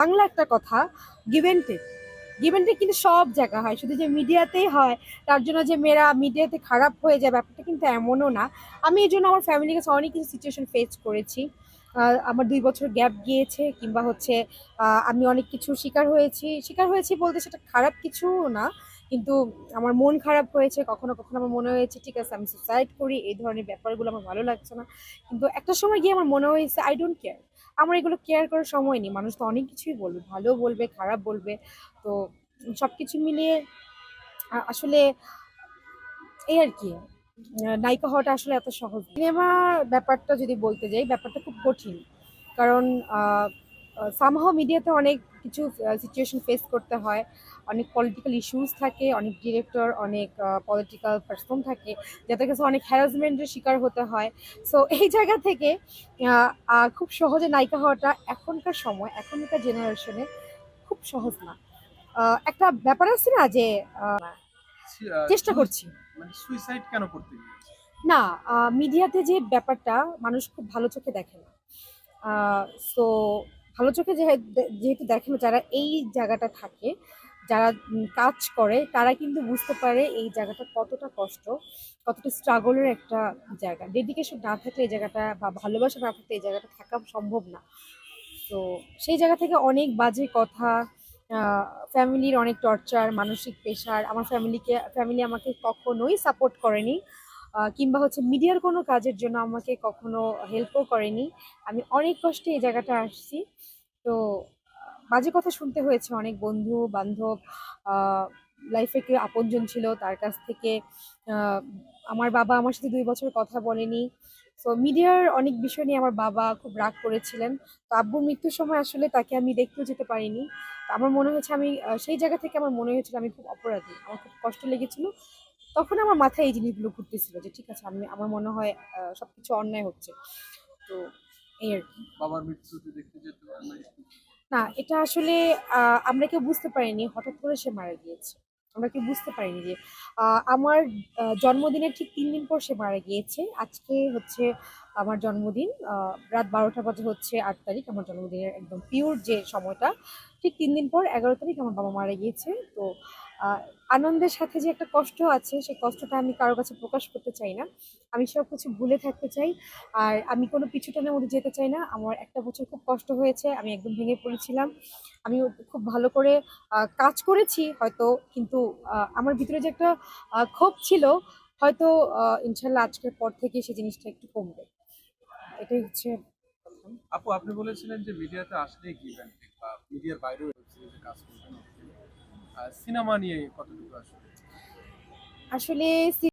বাংলা একটা কথা গিভেন্টেড গিভেন্টেড কিন্তু সব জায়গা হয়, শুধু যে মিডিয়াতেই হয়, তার জন্য যে মেয়েরা মিডিয়াতে খারাপ হয়ে যায়, ব্যাপারটা কিন্তু এমনও না। আমি এই জন্য আমার ফ্যামিলির কাছে অনেক কিছু সিচুয়েশন ফেস করেছি। আমার দুই বছর গ্যাপ গিয়েছে কিংবা হচ্ছে আমি অনেক কিছু শিকার হয়েছি। শিকার হয়েছি বলতে সেটা খারাপ কিছু না, কিন্তু আমার মন খারাপ হয়েছে, কখনো কখনো আমার মনে হয়েছে, ঠিক আছে, আমি সুসাইড করি, এই ধরনের ব্যাপারগুলো আমার ভালো লাগছে না। কিন্তু একটা সময় গিয়ে আমার মনে হয়েছে আই ডোন্ট কেয়ার আমার এগুলো কেয়ার করার সময় নেই। মানুষ তো অনেক কিছুই বলবে, ভালো বলবে, খারাপ বলবে। তো সব কিছু মিলিয়ে আসলে এই আর কি। নায়িকা হওয়াটা আসলে এত সহজ সিনেমার ব্যাপারটা যদি বলতে যাই, ব্যাপারটা খুব কঠিন। কারণ সামহ মিডিয়াতে অনেক কিছু সিচুয়েশন ফেস করতে হয়। অনেক পলিটিক্যাল ইস্যুস থাকে, অনেক ডিরেক্টর অনেক পলিটিক্যাল পার্সন থাকে, যাদের কাছে অনেক হ্যারাসমেন্টের শিকার হতে হয়। সো এই জায়গা থেকে খুব সহজে নায়িকা হওয়াটা এখনকার সময়, এখনকার জেনারেশনে খুব সহজ না। একটা ব্যাপার আছে না যে চেষ্টা করছি। মানে সুইসাইড কেন করতে না মিডিয়াতে যে ব্যাপারটা মানুষ খুব ভালো চোখে দেখে না। সো ভালো চোখে যেহেতু দেখে না যারা এই জায়গাটা থাকে যারা কাজ করে তারা কিন্তু বুঝতে পারে এই জায়গাটা কতটা কষ্ট কতটা স্ট্রাগলের একটা জায়গা। ডেডিকেশন না থাকলে এই জায়গাটা বা ভালোবাসা না থাকলে এই জায়গাটা থাকা সম্ভব না। তো সেই জায়গা থেকে অনেক বাজে কথা ফ্যামিলির অনেক টর্চার, মানসিক প্রেশার। আমার ফ্যামিলিকে, ফ্যামিলি আমাকে কখনোই সাপোর্ট করেনি। কিংবা হচ্ছে মিডিয়ার কোনো কাজের জন্য আমাকে কখনো হেল্পও করেনি। আমি অনেক কষ্টে এই জায়গাটা আসছি। তো, বাজে কথা শুনতে হয়েছে অনেক বন্ধু বান্ধব লাইফে কেউ আপনজন ছিল তার কাছ থেকে আমার বাবা আমার সাথে দুই বছর কথা বলেনি। সো মিডিয়ার অনেক বিষয় নিয়ে আমার বাবা খুব রাগ করেছিলেন। তো আব্বুর মৃত্যুর সময় আসলে তাকে আমি দেখতেও যেতে পারিনি। তো আমার মনে হয়েছে আমি সেই জায়গা থেকে আমার মনে হয়েছিল আমি খুব অপরাধী। আমার খুব কষ্ট লেগেছিল। তখন আমার মাথায় এই জিনিসগুলো ঘুরতেছিল যে ঠিক আছে আমি আমার মনে হয় সব কিছু অন্যায় হচ্ছে। তো এই আর কি। বাবার মৃত্যুতে দেখতে যেতে না এটা আসলে আমরা কেউ বুঝতে পারিনি। হঠাৎ করে সে মারা গিয়েছে। আমরা কি বুঝতে পারিনি যে আমার জন্মদিনের ঠিক তিন দিন পর সে মারা গিয়েছে। আজকে হচ্ছে আমার জন্মদিন রাত বারোটা বাজে হচ্ছে আট তারিখ, আমার জন্মদিনের একদম পিওর যে সময়টা, ঠিক তিন দিন পর এগারো তারিখ আমার বাবা মারা গিয়েছে। তো আনন্দের সাথে যে একটা কষ্ট আছে, সেই কষ্টটা আমি কারোর কাছে প্রকাশ করতে চাই না। আমি সব কিছু ভুলে থাকতে চাই। আর আমি কোনো পিছু টানের মধ্যে যেতে চাই না। আমার একটা বছর খুব কষ্ট হয়েছে, আমি একদম ভেঙে পড়েছিলাম। আমি খুব ভালো করে কাজ করেছি হয়তো, কিন্তু আমার ভিতরে যে একটা ক্ষোভ ছিল, হয়তো ইনশাল্লাহ আজকের পর থেকে সেই জিনিসটা একটু কমবে। এটাই হচ্ছে আপু, আপনি বলেছিলেন যে মিডিয়াতে আসলেই গিভেন বা মিডিয়ার বাইরেও কাজ করবেন। সিনেমা নিয়ে কতটুকু আসলে? আসলে